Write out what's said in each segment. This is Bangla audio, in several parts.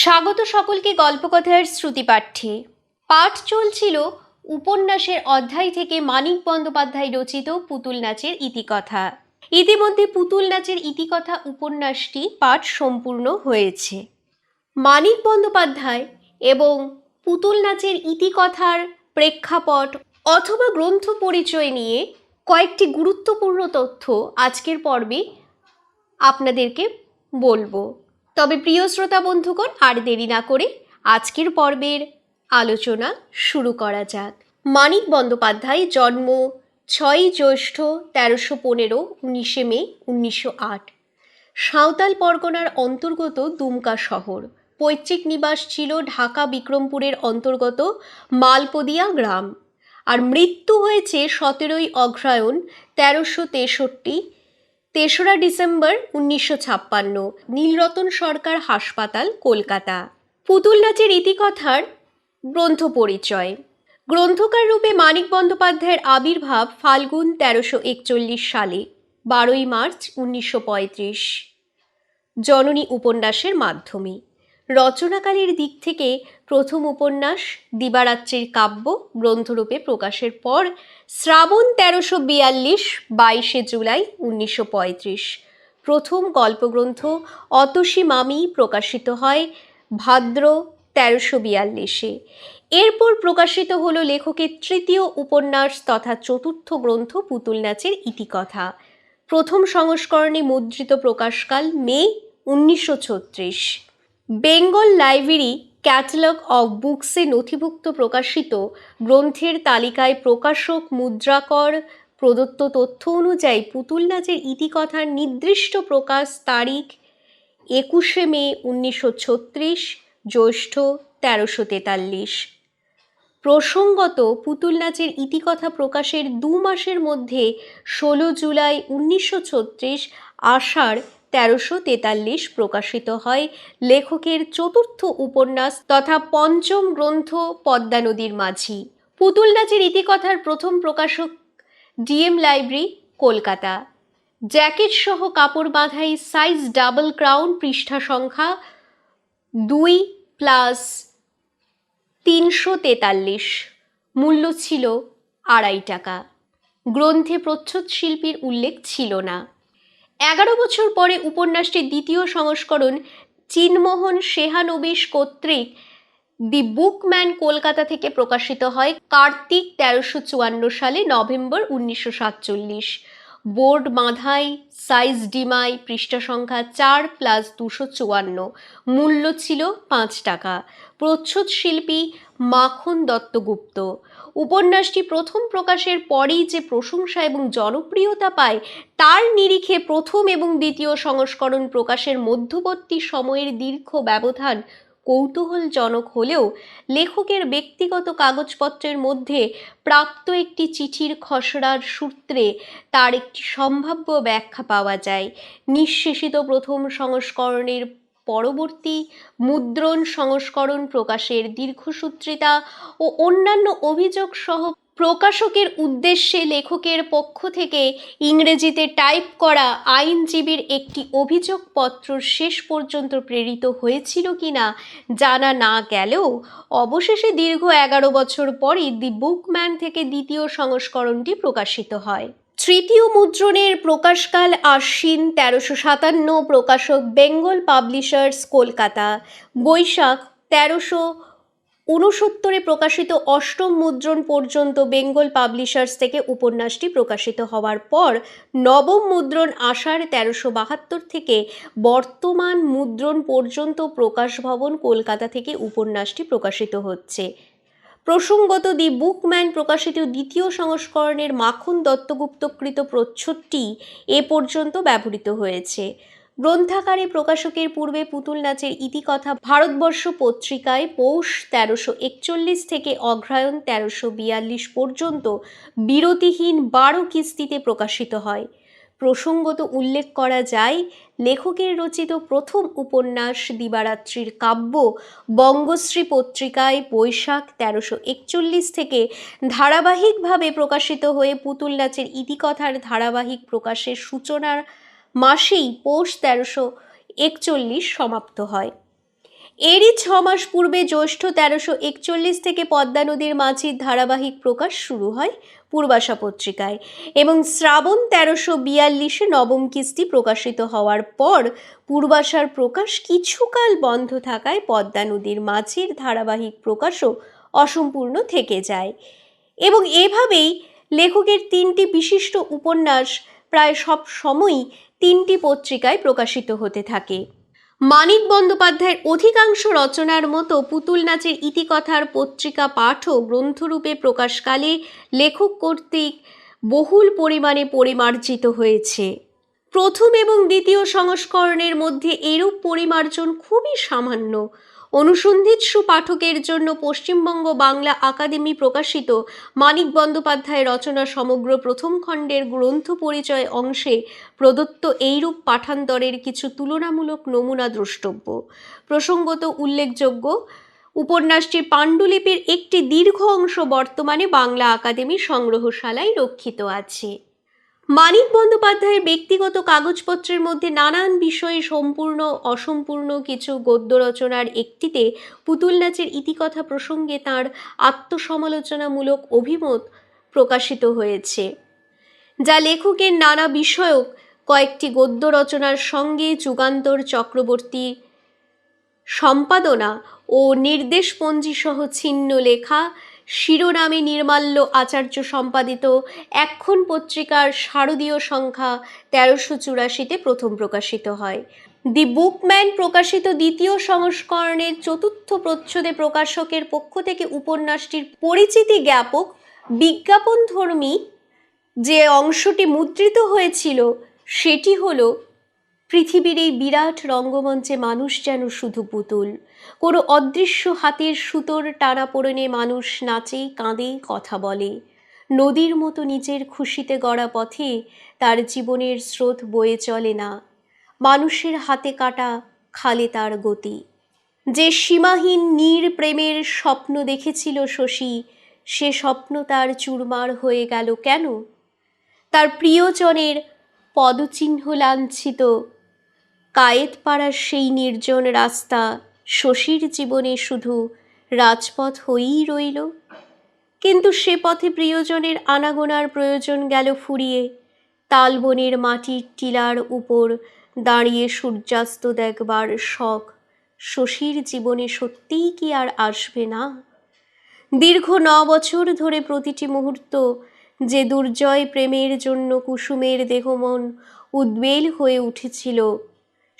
স্বাগত সকলকে গল্পকথার শ্রুতিপাঠ্যে পাঠ চলছিল উপন্যাসের অধ্যায় থেকে মানিক বন্দ্যোপাধ্যায় রচিত পুতুল নাচের ইতিকথা। ইতিমধ্যে পুতুল নাচের ইতিকথা উপন্যাসটি পাঠ সম্পূর্ণ হয়েছে। মানিক বন্দ্যোপাধ্যায় এবং পুতুল নাচের ইতিকথার প্রেক্ষাপট অথবা গ্রন্থ পরিচয় নিয়ে কয়েকটি গুরুত্বপূর্ণ তথ্য আজকের পর্বে আপনাদেরকে বলব। তবে প্রিয় শ্রোতা বন্ধুগণ, আর দেরি না করে আজকের পর্বের আলোচনা শুরু করা যাক। মানিক বন্দ্যোপাধ্যায় জন্ম ছয়ই জ্যৈষ্ঠ তেরোশো পনেরো, উনিশে মে, উনিশশো আট। সাঁওতাল পরগনার অন্তর্গত দুমকা শহর। পৈতৃক নিবাস ছিল ঢাকা বিক্রমপুরের অন্তর্গত মালপদিয়া গ্রাম। আর মৃত্যু হয়েছে সতেরোই অগ্রহায়ণ তেরোশো তেষট্টি তেসরা ডিসেম্বর উনিশশো ছাপ্পান্ন, নীলরতন সরকার হাসপাতাল, কলকাতা। পুতুল নাচের ইতিকথার গ্রন্থ পরিচয়। গ্রন্থকার রূপে মানিক বন্দ্যোপাধ্যায়ের আবির্ভাব ফাল্গুন তেরোশো একচল্লিশ সালে, বারোই মার্চ উনিশশো পঁয়ত্রিশ। জননী উপন্যাসের মাধ্যমে। রচনাকালের দিক থেকে প্রথম উপন্যাস, দিবারাত্রির কাব্য, গ্রন্থরূপে প্রকাশের পর, শ্রাবণ তেরোশো বিয়াল্লিশ, বাইশে জুলাই উনিশশো পঁয়ত্রিশ। প্রথম গল্পগ্রন্থ, অতসী মামি, প্রকাশিত হয় ভাদ্র তেরোশো বিয়াল্লিশে। এরপর প্রকাশিত হল লেখকের তৃতীয় উপন্যাস তথা চতুর্থ গ্রন্থ পুতুল নাচের ইতিকথা। প্রথম সংস্করণে মুদ্রিত প্রকাশকাল মে উনিশশো ছত্রিশ। বেঙ্গল লাইব্রেরি ক্যাটালগ অফ বুকসে নথিভুক্ত প্রকাশিত গ্রন্থের তালিকায় প্রকাশক, মুদ্রাকর, প্রদত্ত তথ্য অনুযায়ী পুতুল নাচের ইতিকথার নির্দিষ্ট প্রকাশ তারিখ একুশে মে উনিশশো ছত্রিশ, জ্যৈষ্ঠ তেরোশো তেতাল্লিশ। প্রসঙ্গত, পুতুল নাচের ইতিকথা প্রকাশের দু মাসের মধ্যে ষোলো জুলাই উনিশশো ছত্রিশ আষাঢ় তেরোশো তেতাল্লিশ প্রকাশিত হয় লেখকের চতুর্থ উপন্যাস তথা পঞ্চম গ্রন্থ পদ্মা নদীর মাঝি। পুতুল নাচের ইতিকথার প্রথম প্রকাশক ডিএম লাইব্রেরি, কলকাতা। জ্যাকেট সহ কাপড় বাঁধাই সাইজ ডাবল ক্রাউন পৃষ্ঠা সংখ্যা দুই প্লাস তিনশো তেতাল্লিশ। মূল্য ছিল আড়াই টাকা। গ্রন্থে প্রচ্ছদ শিল্পীর উল্লেখ ছিল না। এগারো বছর পরে উপন্যাসটির দ্বিতীয় সংস্করণ চিনমোহন সেহানবিশ কর্তৃক দি বুকম্যান কলকাতা থেকে প্রকাশিত হয় কার্তিক তেরোশো চুয়ান্ন সালে, নভেম্বর উনিশশো সাতচল্লিশ। বোর্ড বাঁধাই, সাইজ ডিমাই, পৃষ্ঠা সংখ্যা চার প্লাস দুশো চুয়ান্ন। মূল্য ছিল পাঁচ টাকা। প্রচ্ছদ শিল্পী মাখন দত্তগুপ্ত। উপন্যাসটি প্রথম প্রকাশের পরেই যে প্রশংসা এবং জনপ্রিয়তা পায়, তার নিরিখে প্রথম এবং দ্বিতীয় সংস্করণ প্রকাশের মধ্যবর্তী সময়ের দীর্ঘ ব্যবধান কৌতূহলজনক হলেও লেখকের ব্যক্তিগত কাগজপত্রের মধ্যে প্রাপ্ত একটি চিঠির খসড়ার সূত্রে তার একটি সম্ভাব্য ব্যাখ্যা পাওয়া যায়। নিঃশেষিত প্রথম সংস্করণের পরবর্তী মুদ্রণ সংস্করণ প্রকাশের দীর্ঘসূত্রিতা ও অন্যান্য অভিযোগ সহ প্রকাশকের উদ্দেশ্যে লেখকের পক্ষ থেকে ইংরেজিতে টাইপ করা আইনজীবীর একটি অভিযোগপত্র শেষ পর্যন্ত প্রেরিত হয়েছিল কিনা জানা না গেলেও অবশেষে দীর্ঘ এগারো বছর পরই দি বুকম্যান থেকে দ্বিতীয় সংস্করণটি প্রকাশিত হয়। তৃতীয় মুদ্রণের প্রকাশকাল আশ্বিন তেরোশো সাতান্ন, প্রকাশক বেঙ্গল পাবলিশার্স, কলকাতা। বৈশাখ তেরোশো ঊনসত্তরে প্রকাশিত অষ্টম মুদ্রণ পর্যন্ত বেঙ্গল পাবলিশার্স থেকে উপন্যাসটি প্রকাশিত হওয়ার পর নবম মুদ্রণ আষাঢ় তেরোশো বাহাত্তর থেকে বর্তমান মুদ্রণ পর্যন্ত প্রকাশ ভবন কলকাতা থেকে উপন্যাসটি প্রকাশিত হচ্ছে। প্রসঙ্গত দি বুকম্যান প্রকাশিত দ্বিতীয় সংস্করণের মাখন দত্তগুপ্তকৃত প্রচ্ছদটি এ পর্যন্ত ব্যবহৃত হয়েছে। গ্রন্থাকারে প্রকাশকের পূর্বে পুতুল নাচের ইতিকথা ভারতবর্ষ পত্রিকায় পৌষ তেরোশো একচল্লিশ থেকে অগ্রহায়ণ তেরোশো বিয়াল্লিশ পর্যন্ত বিরতিহীন বারো কিস্তিতে প্রকাশিত হয়। প্রসঙ্গত উল্লেখ করা যায়, লেখকের রচিত প্রথম উপন্যাস দিবারাত্রির কাব্য বঙ্গশ্রী পত্রিকায় বৈশাখ তেরোশো একচল্লিশ থেকে ধারাবাহিকভাবে প্রকাশিত হয়ে পুতুল নাচের ইতিকথার ধারাবাহিক প্রকাশের সূচনার মাসেই পৌষ তেরোশো একচল্লিশ সমাপ্ত হয়। এরই ছ মাস পূর্বে জ্যৈষ্ঠ তেরোশো একচল্লিশ থেকে পদ্মা নদীর মাঝির ধারাবাহিক প্রকাশ শুরু হয়। পূর্বাশা পত্রিকায়। এবং শ্রাবণ তেরোশো বিয়াল্লিশে নবম কিস্তি প্রকাশিত হওয়ার পর পূর্বাশার প্রকাশ কিছুকাল বন্ধ থাকায় পদ্মা নদীর মাঝির ধারাবাহিক প্রকাশও অসম্পূর্ণ থেকে যায়। এবং এভাবেই লেখকের তিনটি বিশিষ্ট উপন্যাস প্রায় সব সময়ই তিনটি পত্রিকায় প্রকাশিত হতে থাকে। মানিক বন্দ্যোপাধ্যায়ের অধিকাংশ রচনার মতো পুতুল নাচের ইতিকথার পত্রিকা পাঠও গ্রন্থরূপে প্রকাশকালে লেখক কর্তৃক বহুল পরিমাণে পরিমার্জিত হয়েছে। প্রথম এবং দ্বিতীয় সংস্করণের মধ্যে এরূপ পরিমার্জন খুবই সামান্য। অনুসন্ধিৎসু পাঠকের জন্য পশ্চিমবঙ্গ বাংলা আকাদেমি প্রকাশিত মানিক বন্দ্যোপাধ্যায় রচনা সমগ্র প্রথম খণ্ডের গ্রন্থ পরিচয় অংশে প্রদত্ত এইরূপ পাঠান্তরের কিছু তুলনামূলক নমুনা দ্রষ্টব্য। প্রসঙ্গত উল্লেখযোগ্য উপন্যাসটির পাণ্ডুলিপির একটি দীর্ঘ অংশ বর্তমানে বাংলা আকাদেমি সংগ্রহশালায় রক্ষিত আছে। মানিক বন্দ্যোপাধ্যায়ের ব্যক্তিগত কাগজপত্রের মধ্যে নানান বিষয়ে সম্পূর্ণ, অসম্পূর্ণ কিছু গদ্য রচনার একটিতে পুতুল নাচের ইতিকথা প্রসঙ্গে তাঁর আত্মসমালোচনামূলক অভিমত প্রকাশিত হয়েছে, যা লেখকের নানা বিষয়ক কয়েকটি গদ্য রচনার সঙ্গে যুগান্তর চক্রবর্তী সম্পাদনা ও নির্দেশপঞ্জি সহ ছিন্ন লেখা শিরোনামে নির্মাল্য আচার্য সম্পাদিত এক্ষণ পত্রিকার শারদীয় সংখ্যা তেরোশো চুরাশিতে প্রথম প্রকাশিত হয়। দি বুকম্যান প্রকাশিত দ্বিতীয় সংস্করণের চতুর্থ প্রচ্ছদে প্রকাশকের পক্ষ থেকে উপন্যাসটির পরিচিতি জ্ঞাপক বিজ্ঞাপনধর্মী যে অংশটি মুদ্রিত হয়েছিল, সেটি হলো পৃথিবীর এই বিরাট রঙ্গমঞ্চে মানুষ যেন শুধু পুতুল। কোনো অদৃশ্য হাতের সুতোর টানা টানাপোড়েনে মানুষ নাচে, কাঁদে, কথা বলে। নদীর মতো নিজের খুশিতে গড়া পথে তার জীবনের স্রোত বয়ে চলে না। মানুষের হাতে কাটা খালে তার গতি। যে সীমাহীন নীর প্রেমের স্বপ্ন দেখেছিল শশী, সে স্বপ্ন তার চুরমার হয়ে গেল কেন? তার প্রিয়জনের পদচিহ্ন লাঞ্ছিত কায়েতপাড়ার সেই নির্জন রাস্তা শশীর জীবনে শুধু রাজপথ হয়েই রইল। কিন্তু সে পথে প্রিয়জনের আনাগোনার প্রয়োজন গেল ফুরিয়ে। তালবনের মাটির টিলার উপর দাঁড়িয়ে সূর্যাস্ত দেখবার শখ শশীর জীবনে সত্যিই কি আর আসবে না? দীর্ঘ ন বছর ধরে প্রতিটি মুহূর্ত যে দুর্জয় প্রেমের জন্য কুসুমের দেহমন উদ্বেল হয়ে উঠেছিল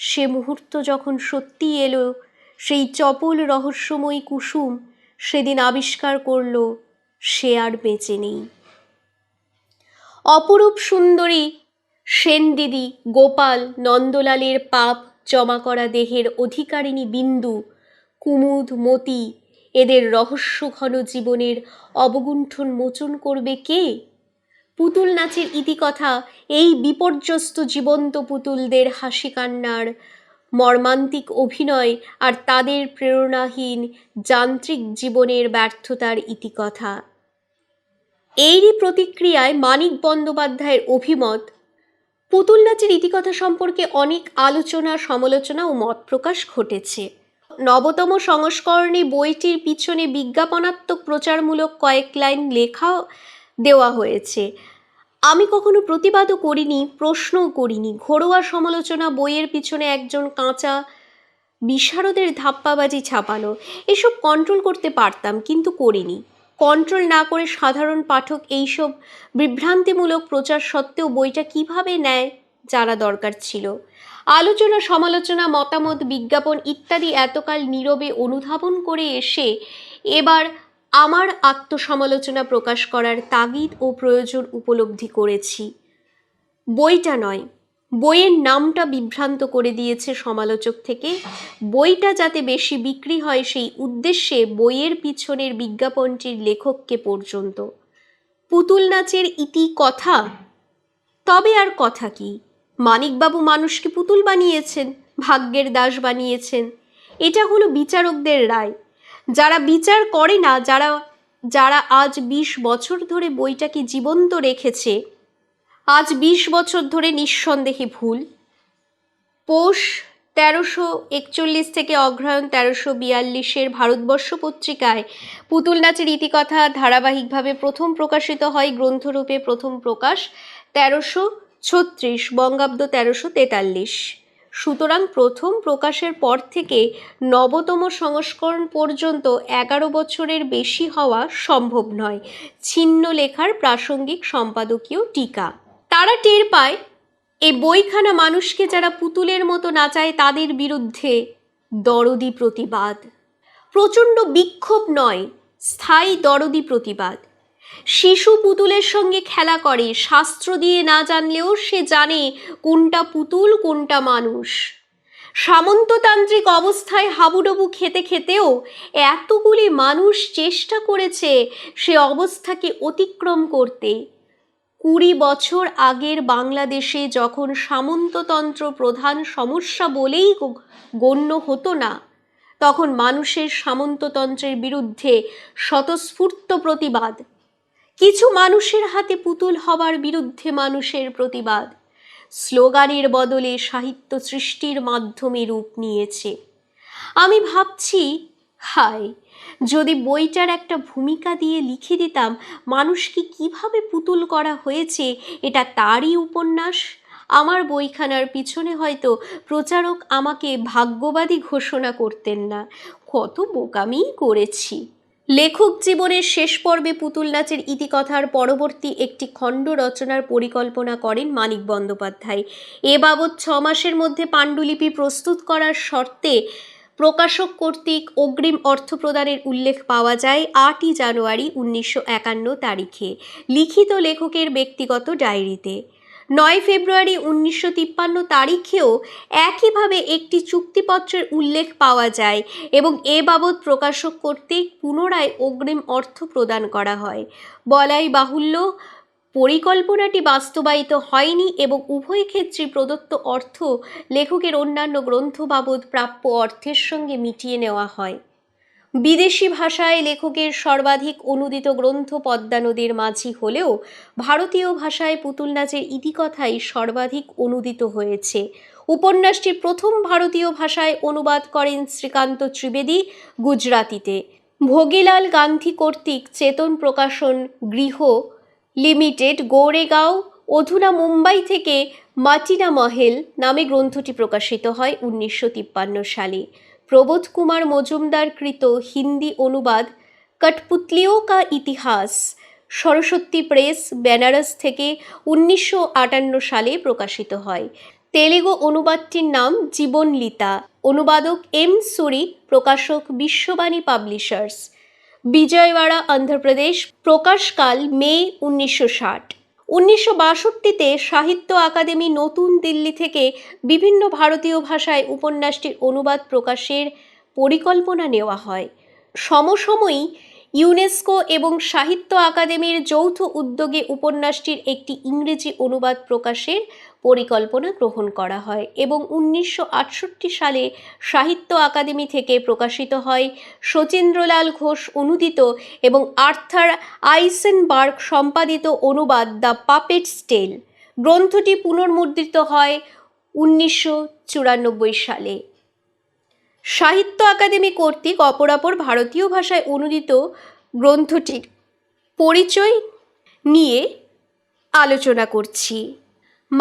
সে মুহূর্ত যখন সত্যি এলো, সেই চপল রহস্যময়ী কুসুম সেদিন আবিষ্কার করল, সে আর বেঁচে নেই। অপরূপ সুন্দরী সেন দিদি গোপাল নন্দলালের পাপ জমা করা দেহের অধিকারিণী বিন্দু, কুমুদ, মতি, এদের রহস্য ঘন জীবনের অবগুণ্ঠন মোচন করবে কে? পুতুল নাচের ইতিকথা, এই বিপর্যস্ত জীবন্ত পুতুলদের হাসি কান্নার মর্মান্তিক অভিনয় আর তাদের প্রেরণাহীন যান্ত্রিক জীবনের ব্যর্থতার ইতিকথা। এরই প্রতিক্রিয়ায় মানিক বন্দ্যোপাধ্যায়ের অভিমত, পুতুল নাচের ইতিকথা সম্পর্কে অনেক আলোচনা, সমালোচনা ও মত প্রকাশ ঘটেছে। নবতম সংস্করণে বইটির পিছনে বিজ্ঞাপনাত্মক প্রচারমূলক কয়েক লাইন লেখা দেওয়া হয়েছে। আমি কখনো প্রতিবাদও করিনি, প্রশ্নও করিনি। ঘরোয়া সমালোচনা বইয়ের পিছনে একজন কাঁচা বিশারদের ধাপ্পাবাজি ছাপানো এসব কন্ট্রোল করতে পারতাম, কিন্তু করিনি। কন্ট্রোল না করে সাধারণ পাঠক এইসব বিভ্রান্তিমূলক প্রচার সত্ত্বেও বইটা কীভাবে নেয় জানা দরকার ছিল। আলোচনা, সমালোচনা, মতামত, বিজ্ঞাপন ইত্যাদি এতকাল নীরবে অনুধাবন করে এসে এবার আমার আত্মসমালোচনা প্রকাশ করার তাগিদ ও প্রয়োজন উপলব্ধি করেছি। বইটা নয়, বইয়ের নামটা বিভ্রান্ত করে দিয়েছে সমালোচক থেকে। বইটা যাতে বেশি বিক্রি হয় সেই উদ্দেশ্যে বইয়ের পিছনের বিজ্ঞাপনটির লেখককে পর্যন্ত। পুতুল নাচের ইতি কথা? তবে আর কথা কি? মানিকবাবু মানুষকে পুতুল বানিয়েছেন? ভাগ্যের দাস বানিয়েছেন? এটা হলো বিচারকদের রায়। যারা বিচার করে না, যারা যারা আজ বিশ বছর ধরে বইটাকে জীবন্ত রেখেছে, আজ বিশ বছর ধরে নিঃসন্দেহে ভুল। পৌষ তেরোশো একচল্লিশ থেকে অগ্রহায়ণ তেরোশো বিয়াল্লিশের ভারতবর্ষ পত্রিকায় পুতুল নাচের ইতিকথা ধারাবাহিকভাবে প্রথম প্রকাশিত হয় গ্রন্থরূপে প্রথম প্রকাশ তেরোশো ছত্রিশ, বঙ্গাব্দ তেরোশো তেতাল্লিশ। সুতরাং প্রথম প্রকাশের পর থেকে নবতম সংস্করণ পর্যন্ত এগারো বছরের বেশি হওয়া সম্ভব নয়। ছিন্ন লেখার প্রাসঙ্গিক সম্পাদকীয় টিকা। তারা টের পায় এই বইখানা মানুষকে যারা পুতুলের মতো নাচায় তাদের বিরুদ্ধে দরদি প্রতিবাদ। প্রচণ্ড বিক্ষোভ নয়, স্থায়ী দরদি প্রতিবাদ। শিশু পুতুলের সঙ্গে খেলা করে, শাস্ত্র দিয়ে না জানলেও সে জানে কোনটা পুতুল, কোনটা মানুষ। সামন্ততান্ত্রিক অবস্থায় হাবুডুবু খেতে খেতেও এতগুলি মানুষ চেষ্টা করেছে সে অবস্থাকে অতিক্রম করতে। কুড়ি বছর আগের বাংলাদেশে যখন সামন্ততন্ত্র প্রধান সমস্যা বলেই গণ্য হতো না, তখন মানুষের সামন্ততন্ত্রের বিরুদ্ধে স্বতঃস্ফূর্ত প্রতিবাদ। কিছু মানুষের হাতে পুতুল হবার বিরুদ্ধে মানুষের প্রতিবাদ। স্লোগানের বদলে সাহিত্য সৃষ্টির মাধ্যমে রূপ নিয়েছে। আমি ভাবছি, হায়, যদি বইটার একটা ভূমিকা দিয়ে লিখে দিতাম মানুষকে কীভাবে পুতুল করা হয়েছে, এটা তারই উপন্যাস? আমার বইখানার পিছনে হয়তো প্রচারক আমাকে ভাগ্যবাদী ঘোষণা করতেন না। কত বোকামিই করেছি। লেখক জীবনের শেষ পর্বে পুতুল নাচের ইতিকথার পরবর্তী একটি খণ্ড রচনার পরিকল্পনা করেন মানিক বন্দ্যোপাধ্যায়। এ বাবদ ছ মাসের মধ্যে পাণ্ডুলিপি প্রস্তুত করার শর্তে প্রকাশক কর্তৃক অগ্রিম অর্থ প্রদানের উল্লেখ পাওয়া যায় আটই জানুয়ারি উনিশশো একান্ন তারিখে। লিখিত লেখকের ব্যক্তিগত ডায়েরিতে। নয় ফেব্রুয়ারি উনিশশো তিপ্পান্ন তারিখেও একইভাবে একটি চুক্তিপত্রের উল্লেখ পাওয়া যায় এবং এ বাবদ প্রকাশক কর্তৃক পুনরায় অগ্রিম অর্থ প্রদান করা হয়। বলাই বাহুল্য, পরিকল্পনাটি বাস্তবায়িত হয়নি এবং উভয় ক্ষেত্রে প্রদত্ত অর্থ লেখকের অন্যান্য গ্রন্থ বাবদ প্রাপ্য অর্থের সঙ্গে মিটিয়ে নেওয়া হয়। বিদেশি ভাষায় লেখকের সর্বাধিক অনুদিত গ্রন্থ পদ্মা নদীর মাঝি হলেও ভারতীয় ভাষায় পুতুল নাচের ইতিকথাই সর্বাধিক অনুদিত হয়েছে। উপন্যাসটি প্রথম ভারতীয় ভাষায় অনুবাদ করেন শ্রীকান্ত ত্রিবেদী গুজরাতিতে। ভোগীলাল গান্ধী কর্তৃক চেতন প্রকাশন গৃহ লিমিটেড গৌরেগাঁও অধুনা মুম্বাই থেকে মাটিনা মহেল নামে গ্রন্থটি প্রকাশিত হয় উনিশশো তিপ্পান্ন সালে। প্রবোধ কুমার মজুমদার কৃত হিন্দি অনুবাদ কঠপুতলিও কা ইতিহাস, সরস্বতী প্রেস, বেনারস থেকে উনিশশো আটান্ন সালে প্রকাশিত হয়। তেলেগু অনুবাদটির নাম জীবনলিতা। অনুবাদক এম সুরি, প্রকাশক বিশ্ববাণী পাবলিশার্স। বিজয়ওয়াড়া, অন্ধ্রপ্রদেশ, প্রকাশকাল মে উনিশশো ষাট। উনিশশো বাষট্টিতে সাহিত্য আকাদেমি নতুন দিল্লি থেকে বিভিন্ন ভারতীয় ভাষায় উপন্যাসটির অনুবাদ প্রকাশের পরিকল্পনা নেওয়া হয়। সমসময়ই ইউনেস্কো এবং সাহিত্য আকাদেমির যৌথ উদ্যোগে উপন্যাসটির একটি ইংরেজি অনুবাদ প্রকাশের পরিকল্পনা গ্রহণ করা হয় এবং উনিশশো আটষট্টি সালে সাহিত্য আকাদেমি থেকে প্রকাশিত হয় শচীন্দ্রলাল ঘোষ অনুদিত এবং আর্থার আইসেনবার্গ সম্পাদিত অনুবাদ দ্য পাপেট স্টেল গ্রন্থটি পুনর্মুদ্রিত হয় উনিশশো চুরানব্বই সালে। সাহিত্য আকাদেমি কর্তৃক অপরাপর ভারতীয় ভাষায় অনুদিত গ্রন্থটির পরিচয় নিয়ে আলোচনা করছি।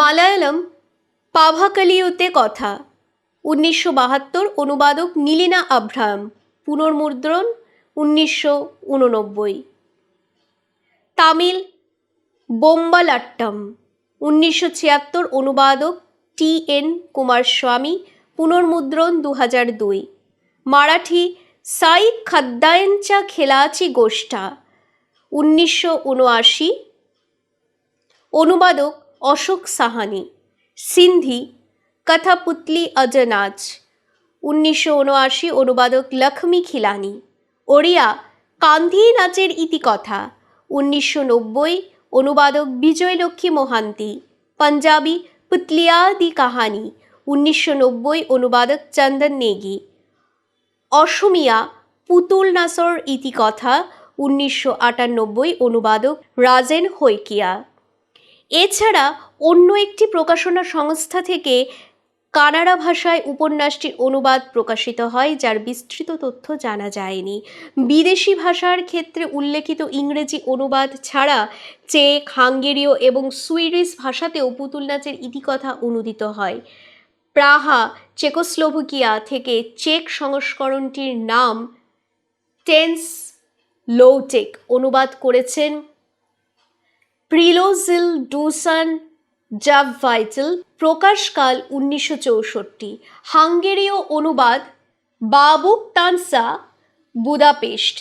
মালায়ালাম পাভাকালিওতে কথা। উনিশশো বাহাত্তর অনুবাদক নীলিনা আব্রাহাম পুনর্মুদ্রণ উনিশশো উননব্বই। তামিল বোম্বালাট্টম, উনিশশো ছিয়াত্তর অনুবাদক টি এন কুমারস্বামী, পুনর্মুদ্রণ দু হাজার দুই। মারাঠি সাই খাদ্দায়েনচা খেলাচি গোষ্ঠা, উনিশশো উনআশি। অনুবাদক অশোক সাহানি, সিন্ধি, কথাপুতলি অজনাজ, উনিশশো উনআশি অনুবাদক লক্ষ্মী খিলানি, ওড়িয়া কান্ধি নাচের ইতিকথা, উনিশশো নব্বই অনুবাদক বিজয়লক্ষ্মী মোহান্তি, পাঞ্জাবি পুতলিয়া দি কাহানি, উনিশশো নব্বই অনুবাদক চন্দন নেগি, অসমিয়া পুতুল নাসর ইতিকথা, উনিশশো আটানব্বই অনুবাদক রাজেন হৈকিয়া। এছাড়া অন্য একটি প্রকাশনা সংস্থা থেকে কানাড়া ভাষায় উপন্যাসটির অনুবাদ প্রকাশিত হয়, যার বিস্তৃত তথ্য জানা যায়নি। বিদেশি ভাষার ক্ষেত্রে উল্লেখিত ইংরেজি অনুবাদ ছাড়া চেক, হাঙ্গেরীয় এবং সুইডিশ ভাষাতেও পুতুল নাচের ইতিকথা অনুদিত হয়। প্রাহা, চেকোস্লোভাকিয়া থেকে চেক সংস্করণটির নাম টেন্স লৌটেক অনুবাদ করেছেন। প্রিলোজিল ডুসান জাভ ভাইটেল প্রকাশকাল উনিশশো চৌষট্টি। হাঙ্গেরীয় অনুবাদ বাবুক তানসা, বুদাপেস্ট।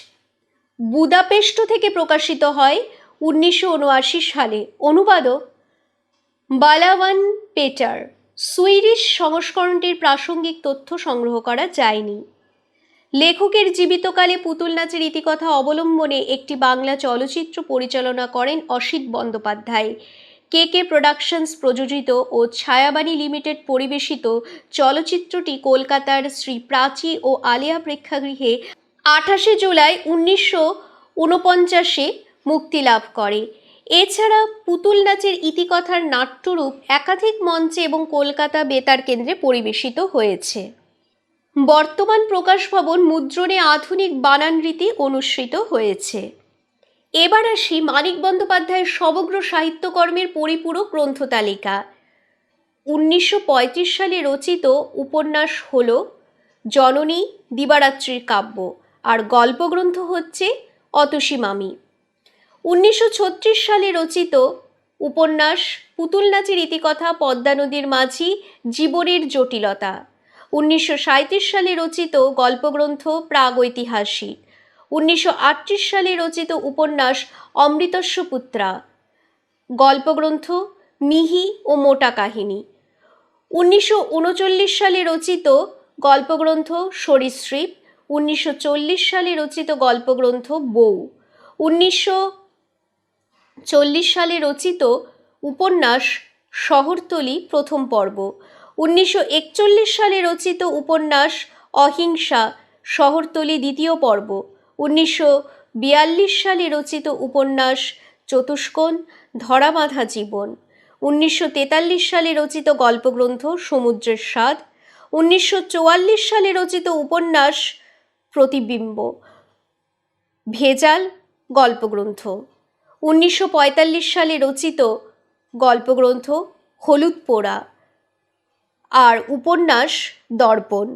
বুদাপেস্ট থেকে প্রকাশিত হয় উনিশশো উনআশি সালে। অনুবাদক, বালাওয়ান পেটার। সুইডিশ সংস্করণটির প্রাসঙ্গিক তথ্য সংগ্রহ করা যায়নি। লেখকের জীবিতকালে পুতুল নাচের ইতিকথা অবলম্বনে একটি বাংলা চলচ্চিত্র পরিচালনা করেন Asit Bandyopadhyay. K K productions প্রযোজিত ও ছায়াবাণী লিমিটেড পরিবেশিত চলচ্চিত্রটি কলকাতার শ্রী প্রাচী ও আলিয়া প্রেক্ষাগৃহে আঠাশে জুলাই উনিশশো ঊনপঞ্চাশে মুক্তি লাভ করে। এছাড়া পুতুল নাচের ইতিকথার নাট্যরূপ একাধিক মঞ্চে এবং কলকাতা বেতার কেন্দ্রে পরিবেশিত হয়েছে। বর্তমান প্রকাশ ভবন মুদ্রণে আধুনিক বানান রীতি অনুসৃত হয়েছে। এবার আসি মানিক বন্দ্যোপাধ্যায়ের সমগ্র সাহিত্যকর্মের পরিপূরক গ্রন্থ তালিকা। উনিশশো পঁয়ত্রিশ সালে রচিত উপন্যাস হল জননী দিবারাত্রির কাব্য, আর গল্পগ্রন্থ হচ্ছে অতসী মামি। উনিশশো সালে রচিত উপন্যাস পুতুল নাচের ইতিকথা পদ্মা নদীর মাঝি জীবনের জটিলতা। উনিশশো সাঁইত্রিশ সালে রচিত গল্পগ্রন্থ প্রাগৈতিহাসিক। উনিশশো আটত্রিশ সালে রচিত উপন্যাস অমৃতস্ব পুত্রা গল্পগ্রন্থ মিহি ও মোটা কাহিনী। উনিশশো উনচল্লিশ সালে রচিত গল্পগ্রন্থ সরীসৃপ। উনিশশো চল্লিশ সালে রচিত গল্পগ্রন্থ বউ। উনিশশো চল্লিশ সালে রচিত উপন্যাস শহরতলি প্রথম পর্ব। উনিশশো একচল্লিশ সালে রচিত উপন্যাস অহিংসা, শহরতলি দ্বিতীয় পর্ব। উনিশশো বিয়াল্লিশ সালে রচিত উপন্যাস চতুষ্কোণ, ধরাবাঁধা জীবন। উনিশশো তেতাল্লিশ সালে রচিত গল্পগ্রন্থ সমুদ্রের স্বাদ। উনিশশো চুয়াল্লিশ সালে রচিত উপন্যাস প্রতিবিম্ব। ভেজাল গল্পগ্রন্থ। উনিশশো পঁয়তাল্লিশ সালে রচিত গল্পগ্রন্থ হলুদ পোড়া। আর উপন্যাস দর্পণ।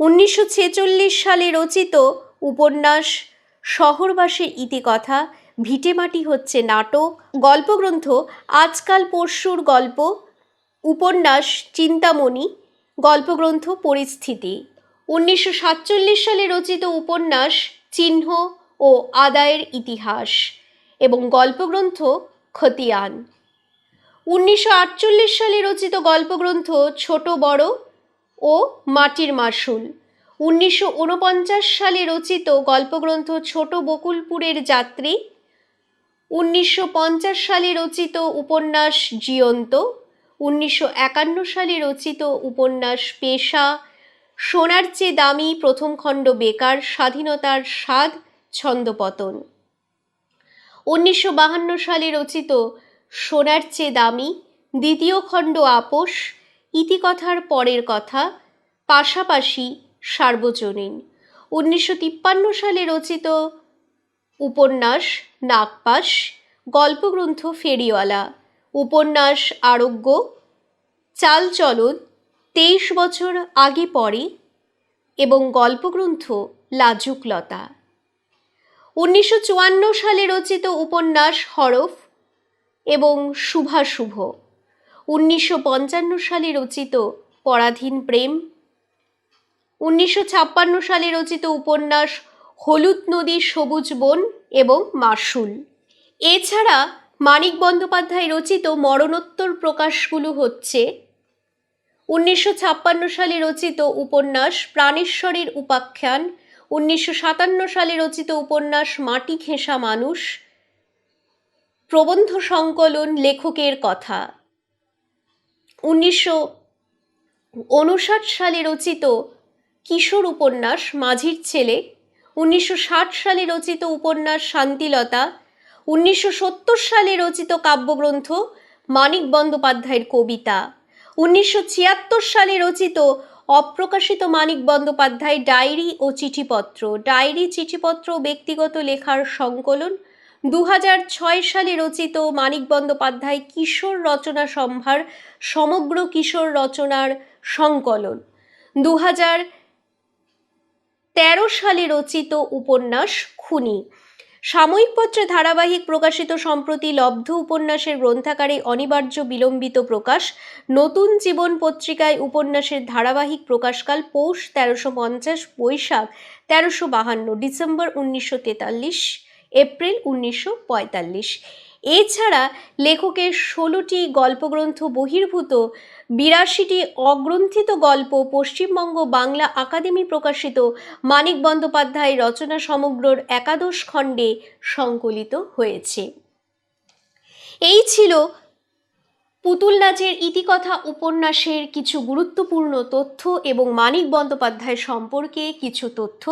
উনিশশো ছেচল্লিশ সালে রচিত উপন্যাস শহরবাসীর ইতিকথা ভিটেমাটি হচ্ছে নাটক, গল্পগ্রন্থ, আজকাল পরশুর গল্প, উপন্যাস চিন্তামণি, গল্পগ্রন্থ পরিস্থিতি। উনিশশো সাতচল্লিশ সালে রচিত উপন্যাস চিহ্ন ও আদায়ের ইতিহাস এবং গল্পগ্রন্থ খতিয়ান। উনিশশো আটচল্লিশ সালে রচিত গল্পগ্রন্থ ছোট, বড় ও মাটির মাসুল। উনিশশো ঊনপঞ্চাশ সালে রচিত গল্পগ্রন্থ ছোট, বকুলপুরের যাত্রী। উনিশশো পঞ্চাশ সালে রচিত উপন্যাস জীয়ন্ত উনিশশো একান্ন সালে রচিত উপন্যাস পেশা। সোনার চেয়ে দামি প্রথম খণ্ড বেকার, স্বাধীনতার স্বাদ ছন্দপতন উনিশশো সালে রচিত সোনার চেয়ে দামি, দ্বিতীয় খণ্ড আপোষ, ইতিকথার পরের কথা, পাশাপাশি সার্বজনীন। উনিশশো তিপ্পান্ন সালে রচিত উপন্যাস নাগপাশ, গল্পগ্রন্থ ফেরিওয়ালা, উপন্যাস আরোগ্য, চালচলন তেইশ বছর আগে পরে এবং গল্পগ্রন্থ লাজুকলতা। উনিশশো চুয়ান্ন সালে রচিত উপন্যাস হরফ এবং শুভাশুভ। উনিশশো পঞ্চান্ন সালে রচিত পরাধীন প্রেম, উনিশশো ছাপ্পান্ন সালে রচিত উপন্যাস হলুদ নদী সবুজ বন এবং মাসুল এছাড়া মানিক বন্দ্যোপাধ্যায় রচিত মরণোত্তর প্রকাশগুলো হচ্ছে উনিশশো ছাপ্পান্ন সালে রচিত উপন্যাস প্রাণেশ্বরের উপাখ্যান, উনিশশো সাতান্ন সালে রচিত উপন্যাস মাটি ঘেঁষা মানুষ প্রবন্ধ সংকলন লেখকের কথা। উনিশশো উনষাট সালে রচিত কিশোর উপন্যাস মাঝির ছেলে, উনিশশো ষাট সালে রচিত উপন্যাস শান্তিলতা, উনিশশো সত্তর সালে রচিত কাব্যগ্রন্থ মানিক বন্দ্যোপাধ্যায়ের কবিতা, উনিশশো ছিয়াত্তর সালে রচিত অপ্রকাশিত মানিক বন্দ্যোপাধ্যায় ডায়েরি ও চিঠিপত্র। ডায়েরি, চিঠিপত্র ব্যক্তিগত লেখার সংকলন দু সালে রচিত মানিক বন্দ্যোপাধ্যায় কিশোর রচনা সম্ভার, সমগ্র কিশোর রচনার সংকলন। দু তেরো সালে রচিত উপন্যাস খুনি। সাময়িক পত্রে ধারাবাহিক প্রকাশিত সম্প্রতি লব্ধ উপন্যাসের গ্রন্থাকারে অনিবার্য বিলম্বিত প্রকাশ, নতুন জীবন পত্রিকায় উপন্যাসের ধারাবাহিক প্রকাশকাল পৌষ তেরোশো পঞ্চাশ, বৈশাখ তেরোশো বাহান্ন, ডিসেম্বর উনিশশো তেতাল্লিশ এপ্রিল উনিশশো পঁয়তাল্লিশ। এছাড়া লেখকের ষোলোটি গল্পগ্রন্থ বহির্ভূত, বিরাশিটি অগ্রন্থিত গল্প, পশ্চিমবঙ্গ বাংলা আকাদেমি প্রকাশিত, মানিক বন্দ্যোপাধ্যায় রচনা সমগ্রর একাদশ খণ্ডে সংকলিত হয়েছে। এই ছিল পুতুল নাচের ইতিকথা উপন্যাসের কিছু গুরুত্বপূর্ণ তথ্য এবং মানিক বন্দ্যোপাধ্যায় সম্পর্কে কিছু তথ্য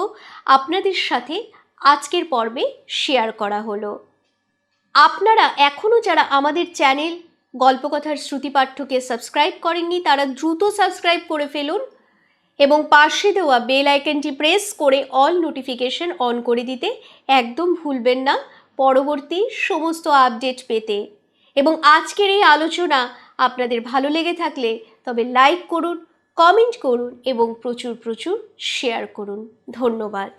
আপনাদের সাথে আজকের পর্বে শেয়ার করা হলো। আপনারা এখনও যারা আমাদের চ্যানেল গল্পকথার শ্রুতিপাঠ্যকে সাবস্ক্রাইব করেননি, তারা দ্রুত সাবস্ক্রাইব করে ফেলুন এবং পাশে দেওয়া বেল আইকনটি প্রেস করে অল নোটিফিকেশন অন করে দিতে একদম ভুলবেন না পরবর্তী সমস্ত আপডেট পেতে। এবং আজকের এই আলোচনা আপনাদের ভালো লেগে থাকলে তবে লাইক করুন, কমেন্ট করুন এবং প্রচুর প্রচুর শেয়ার করুন। ধন্যবাদ।